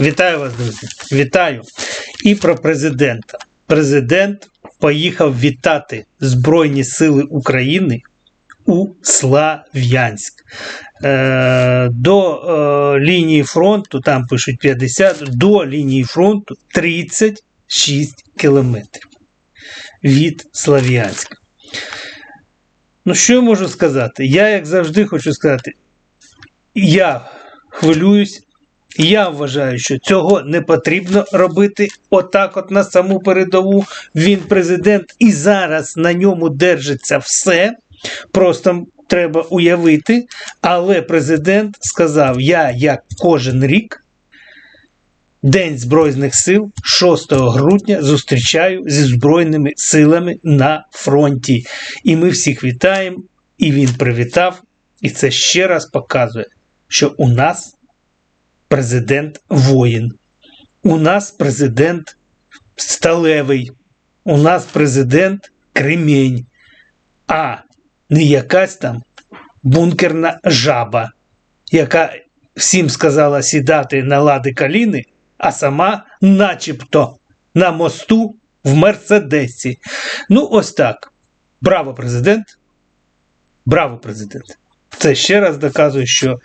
Вітаю вас, друзі. Вітаю. І про президента. Президент поїхав вітати Збройні Сили України у Слав'янськ. Е, до е, лінії фронту, там пишуть 50, до лінії фронту 36 кілометрів від Слав'янська. Ну, що я можу сказати? Я, як завжди, хочу сказати, я хвилююсь. Я вважаю, що цього не потрібно робити отак, от на саму передову. Він президент, і зараз на ньому держиться все. Просто треба уявити. Але президент сказав: я, як кожен рік, День Збройних сил 6 грудня зустрічаю зі Збройними силами на фронті. І ми всіх вітаємо, і він привітав. І це ще раз показує, що у нас президент воїн, у нас президент сталевий, у нас президент кремінь, а не якась там бункерна жаба, яка всім сказала сідати на лади каліни, а сама начебто на мосту в Мерседесі. Ну, ось так. Браво, президент! Браво, президент! Це ще раз доказує, що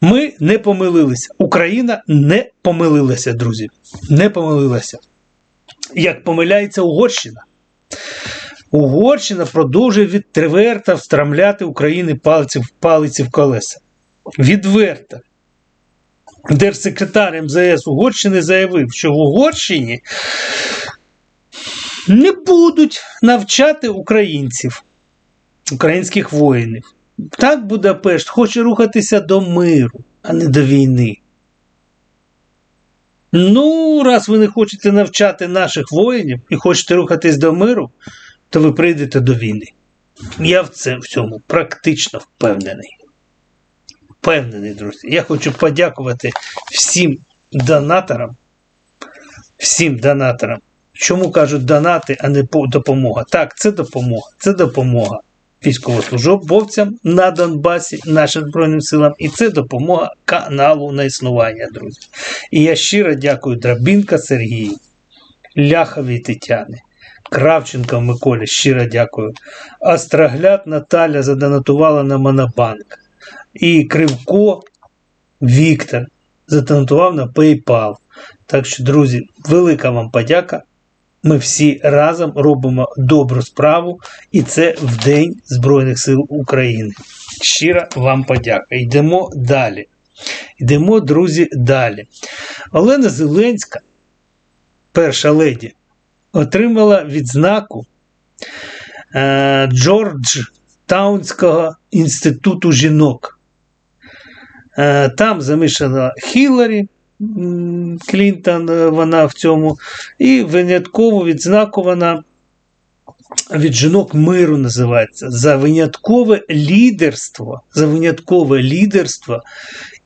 ми не помилилися. Україна не помилилася, друзі. Не помилилася. Як помиляється Угорщина. Угорщина продовжує відверто встромляти Україні палиці, палиці в колеса. Відверто. Держсекретар МЗС Угорщини заявив, що в Угорщині не будуть навчати українців, українських воїнів. Так Будапешт хоче рухатися до миру, а не до війни. Ну, раз ви не хочете навчати наших воїнів і хочете рухатись до миру, то ви прийдете до війни. Я в, це, в цьому практично впевнений. Впевнений, друзі. Я хочу подякувати всім донаторам. Всім донаторам. Чому кажуть донати, а не допомога? Так, це допомога. Це допомога військовослужбовцям на Донбасі, нашим Збройним силам, і це допомога каналу на існування, друзі. І я щиро дякую Драбінка Сергію, Ляховій Тетяни, Кравченко Миколі, щиро дякую. Острогляд Наталя задонатувала на Монобанк. І Кривко Віктор задонатував на PayPal. Так що, друзі, велика вам подяка. Ми всі разом робимо добру справу, і це в День Збройних сил України. Щира вам подяка. Йдемо далі. Йдемо, друзі, далі. Олена Зеленська, перша леді, отримала відзнаку е, Джордж Таунського інституту жінок. Е, там замішана Хіларі. Клінтон, е, вона в цьому, і винятково відзнакована від жінок миру називається за виняткове лідерство, за виняткове лідерство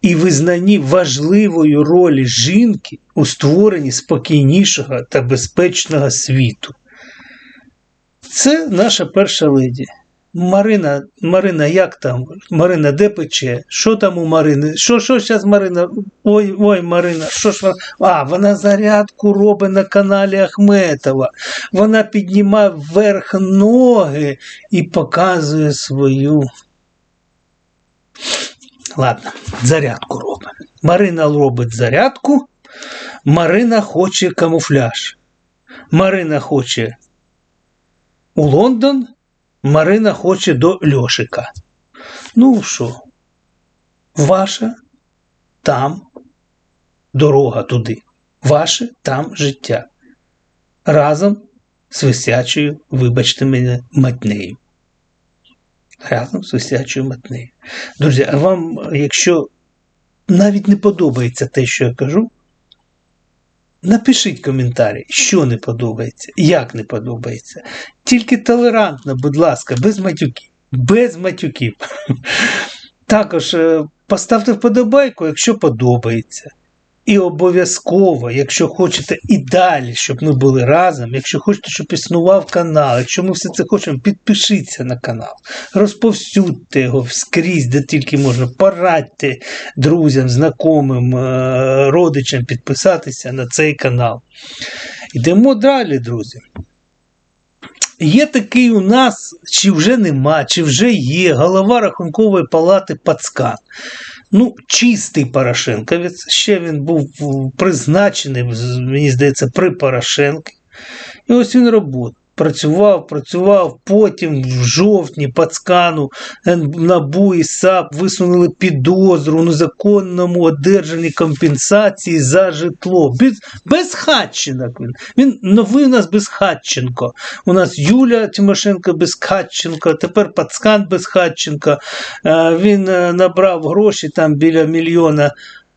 і визнанні важливої ролі жінки у створенні спокійнішого та безпечного світу. Це наша перша леді. Марина, Марина, як там? Марина, де пече? Що там у Марини? Що що зараз Марина? Ой, ой, Марина, що ж вона? А, вона зарядку робить на каналі Ахметова. Вона піднімає вверх ноги і показує свою. Ладно, зарядку робить. Марина робить зарядку. Марина хоче камуфляж. Марина хоче у Лондон. Марина хоче до Льошика. Ну що, ваша там дорога туди, ваше там життя. Разом з висячою, вибачте мене, матнею. Разом з висячою матнею. Друзі, а вам, якщо навіть не подобається те, що я кажу, Напишіть коментарі, що не подобається, як не подобається. Тільки толерантно, будь ласка, без матюків. Без матюків. Також е, поставте вподобайку, якщо подобається. І обов'язково, якщо хочете і далі, щоб ми були разом, якщо хочете, щоб існував канал, якщо ми все це хочемо, підпишіться на канал, розповсюдьте його скрізь, де тільки можна, порадьте друзям, знайомим, е, родичам підписатися на цей канал. Йдемо далі, друзі. Є такий у нас, чи вже нема, чи вже є голова Рахункової палати Пацкан. Ну, чистий Порошенковець. Ще він був призначений, мені здається, при Порошенку. І ось він робота. Працював, працював, потім в жовтні Пацкану НАБУ і САП висунули підозру у незаконному одержанні компенсації за житло. Без, безхатченок він. Він новий у нас безхатченко. У нас Юля Тимошенко безхатченко, тепер Пацкан безхатченко. Е, Він е, набрав гроші там біля мільйона.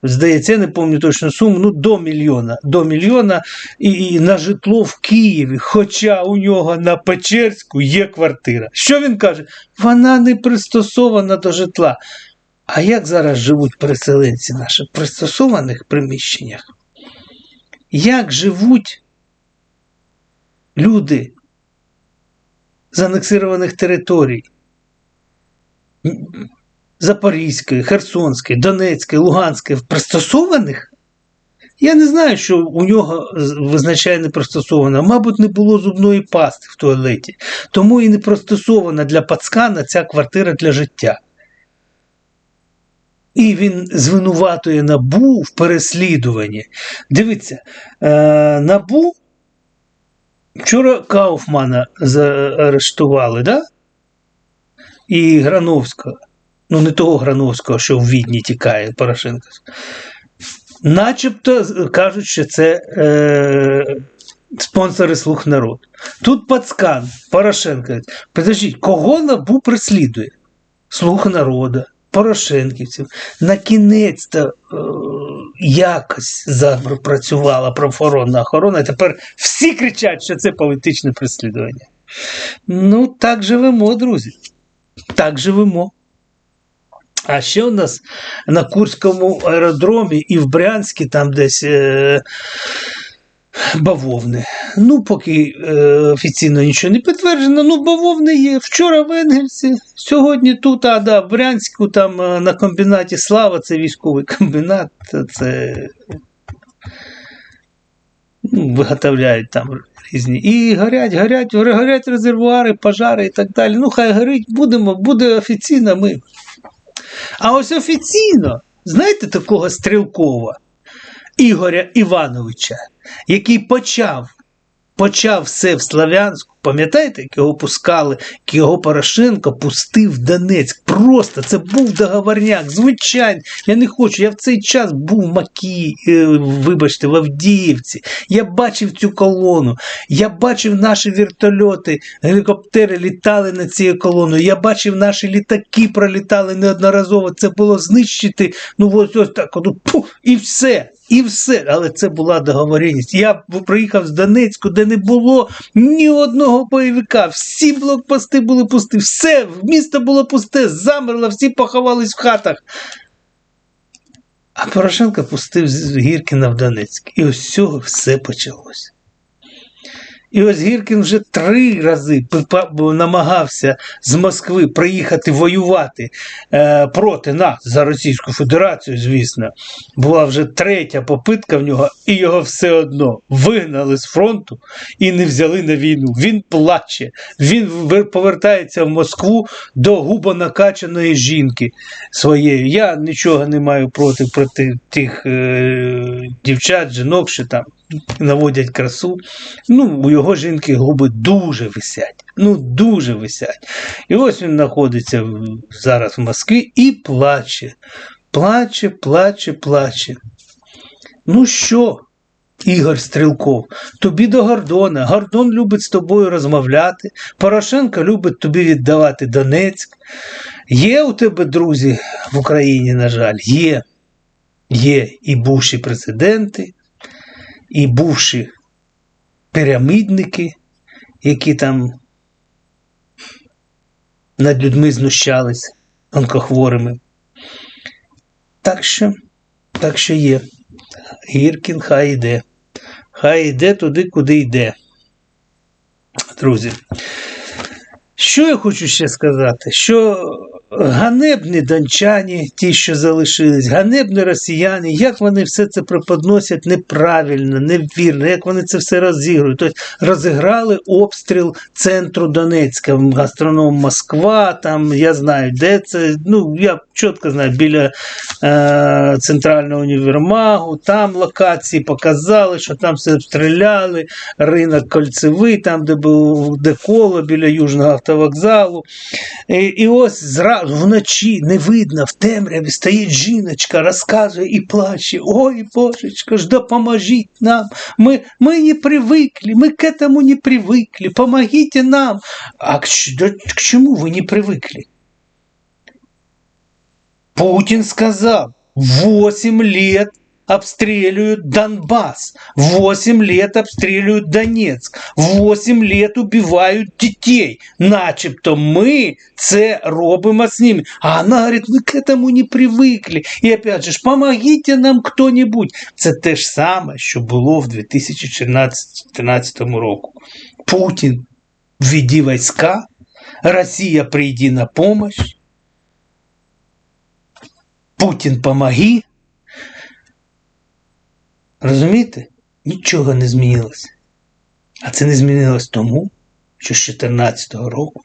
Здається, я не пам'ятаю точну суму, ну до мільйона. До мільйона і, і на житло в Києві. Хоча у нього на Печерську є квартира. Що він каже? Вона не пристосована до житла. А як зараз живуть переселенці наші в пристосованих приміщеннях? Як живуть люди з анексированих територій? Запорізької, Херсонської, Донецької, Луганської пристосованих? Я не знаю, що у нього визначає непристосовано. Мабуть, не було зубної пасти в туалеті. Тому і не пристосована для пацкана ця квартира для життя. І він звинуватує Набу в переслідуванні. Дивіться, е, Набу вчора Кауфмана заарештували, да? і Грановського ну не того Грановського, що в Відні тікає Порошенко. Начебто кажуть, що це е, спонсори слух народ. Тут Пацкан, Порошенко. Подождіть, кого набу преслідує? Слух народу, Порошенківців. На кінець то е, якось запрацювала правоохоронна охорона, і тепер всі кричать, що це політичне переслідування. Ну, так живемо, друзі. Так живемо. А ще у нас на Курському аеродромі і в Брянській там десь е, бавовни. Ну, поки е, офіційно нічого не підтверджено, ну бавовни є. Вчора в Енгельсі, сьогодні тут, а да, в Брянську там е, на комбінаті Слава, це військовий комбінат, це ну, виготовляють там різні. І горять, горять, горять резервуари, пожари і так далі. Ну, хай горить, будемо, буде офіційно ми. А ось офіційно, знаєте такого Стрілкова Ігоря Івановича, який почав почав все в Славянську. Пам'ятаєте, як його пускали, як його Порошенко пустив Донецьк. Просто це був договорняк. Звичайно, я не хочу. Я в цей час був в Макі, е, вибачте, в Авдіївці. Я бачив цю колону. Я бачив наші вертольоти, гелікоптери літали над цією колоною. Я бачив наші літаки пролітали неодноразово. Це було знищити. Ну ось ось так. От, пу, і все. І все, але це була договоренність. Я приїхав з Донецьку, де не було ні одного бойовика. Всі блокпости були пусті, все, місто було пусте, замерло, всі поховались в хатах. А Порошенко пустив з Гіркіна в Донецьк. І ось цього все почалося. І ось Гіркін вже три рази намагався з Москви приїхати воювати е, проти нас за Російську Федерацію, звісно. Була вже третя попитка в нього, і його все одно вигнали з фронту і не взяли на війну. Він плаче, він повертається в Москву до губо накачаної жінки своєї. Я нічого не маю проти проти тих е, дівчат, жінок, що там наводять красу. Ну, у його жінки губи дуже висять. Ну, дуже висять. І ось він знаходиться зараз в Москві і плаче. Плаче, плаче, плаче. Ну що, Ігор Стрілков, тобі до Гордона. Гордон любить з тобою розмовляти. Порошенко любить тобі віддавати Донецьк. Є у тебе друзі в Україні, на жаль, є. Є і бувші президенти, і бувші пірамідники, які там над людьми знущались онкохворими. Так що, так що є. Гіркін хай йде. Хай йде туди, куди йде. Друзі. Що я хочу ще сказати? Що ганебні дончані, ті, що залишились, ганебні росіяни, як вони все це преподносять неправильно, невірно, як вони це все розігрують. Тобто розіграли обстріл центру Донецька, гастроном Москва, там я знаю, де це. Ну, я чітко знаю, біля е, центрального універмагу, там локації показали, що там все обстріляли, ринок кольцевий, там, де був де коло, біля Южного автовокзалу. І, і ось зра... вночі не видно, в темряві стоїть жіночка, розказує і плаче. Ой, Божечко ж, допоможіть нам. Ми, ми не привыкли, мы к этому не привыкли. Помогите нам. А к, ч- да к чему вы не привыкли? Путин сказал, 8 лет обстреливают Донбасс, 8 лет обстреливают Донецк, 8 лет убивають дітей. Начебто ми це робимо з ними. А вона говорить, ми к этому не привикли. І опять же, ж, помогите нам хто-небудь. Це те ж саме, що було в 2014 року. Путін, введи війська, Росія прийди на помощь, Путін помоги. Розумієте? Нічого не змінилося. А це не змінилось тому, що з 2014 року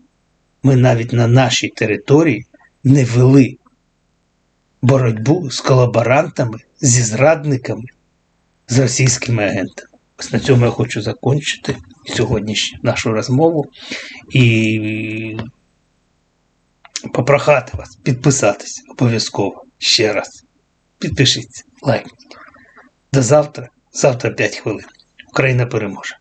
ми навіть на нашій території не вели боротьбу з колаборантами, зі зрадниками, з російськими агентами. Ось на цьому я хочу закінчити сьогоднішню нашу розмову і попрохати вас підписатись обов'язково ще раз. Підпишіться, лайкніть. До завтра. Завтра 5 хвилин. Україна переможе.